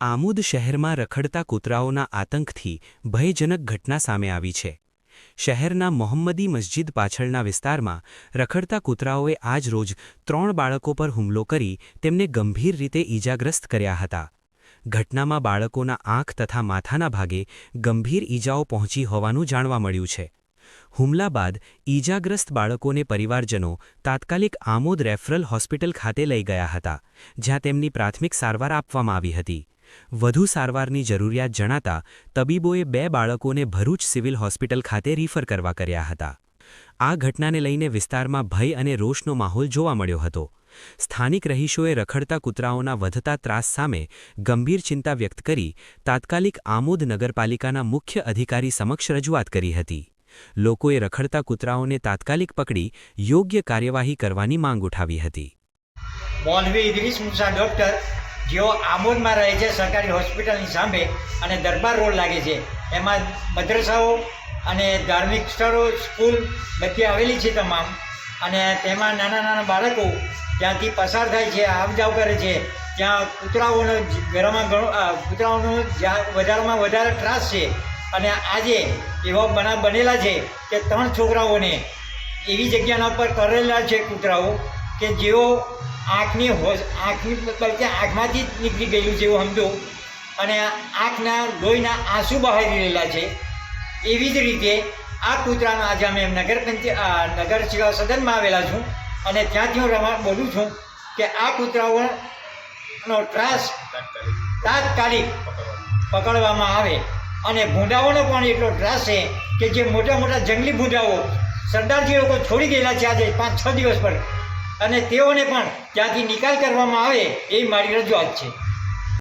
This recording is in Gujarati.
આમોદ શહેરમાં રખડતા કૂતરાઓના આતંકથી ભયજનક ઘટના સામે આવી છે. શહેરના મોહમ્મદી મસ્જિદ પાછળના વિસ્તારમાં રખડતા કૂતરાઓએ આજ રોજ ત્રણ બાળકો પર હુમલો કરી તેમને ગંભીર રીતે ઈજાગ્રસ્ત કર્યા હતા. ઘટનામાં બાળકોના આંખ તથા માથાના ભાગે ગંભીર ઈજાઓ પહોંચી હોવાનું જાણવા મળ્યું છે. હુમલા બાદ ઈજાગ્રસ્ત બાળકોને પરિવારજનો તાત્કાલિક આમોદ રેફરલ હોસ્પિટલ ખાતે લઈ ગયા હતા, જ્યાં તેમની પ્રાથમિક સારવાર આપવામાં આવી હતી. વધુ સારવારની જરૂરિયાત જણાતા તબીબોએ બે બાળકોને ભરૂચ સિવિલ હોસ્પિટલ ખાતે રિફર કરવા કર્યા હતા. આ ઘટનાને લઈને વિસ્તારમાં ભય અને રોષનો માહોલ જોવા મળ્યો હતો. સ્થાનિક રહીશોએ રખડતા કૂતરાઓના વધતા ત્રાસ સામે ગંભીર ચિંતા વ્યક્ત કરી તાત્કાલિક આમોદ નગરપાલિકાના મુખ્ય અધિકારી સમક્ષ રજૂઆત કરી હતી. લોકોએ રખડતા કૂતરાઓને તાત્કાલિક પકડી યોગ્ય કાર્યવાહી કરવાની માંગ ઉઠાવી હતી. મોલવી ઇદ્રીસ મુસા ડૉક્ટર જેઓ આમોદમાં રહે છે, સરકારી હોસ્પિટલની સામે અને દરબાર રોડ લાગે છે. એમાં મદ્રસાઓ અને ધાર્મિક સ્થળો, સ્કૂલ બધી આવેલી છે તમામ. અને તેમાં નાના નાના બાળકો ત્યાંથી પસાર થાય છે આવ જાવ કરે છે. ત્યાં કૂતરાઓનો ઘરમાં ઘણો કૂતરાઓનો વધારેમાં વધારે ત્રાસ છે. અને આજે એવા બનાવ બનેલા છે કે ત્રણ છોકરાઓને એવી જગ્યાના ઉપર કરેલા છે કૂતરાઓ કે જેઓ આંખની હોશ આંખની બલકે આંખમાંથી જ નીકળી ગયેલું છે, એવું સમજો. અને આંખના લોહીના આંસુ બહારી રહેલા છે. એવી જ રીતે આ કૂતરાનો આજે અમે નગર પંચાયત નગર સેવા સદનમાં આવેલા છું અને ત્યાંથી હું રમા બોલું છું કે આ કૂતરાઓનો ત્રાસ તાત્કાલિક પકડવામાં આવે અને ભૂંડાઓનો પણ એટલો ત્રાસ છે કે જે મોટા મોટા જંગલી ભૂંડાઓ સરદારજી લોકો છોડી ગયેલા છે આજે પાંચ છ દિવસ પર. અને તેઓને પણ ત્યાંથી નિકાલ કરવામાં આવે એ મારી રજૂઆત છે.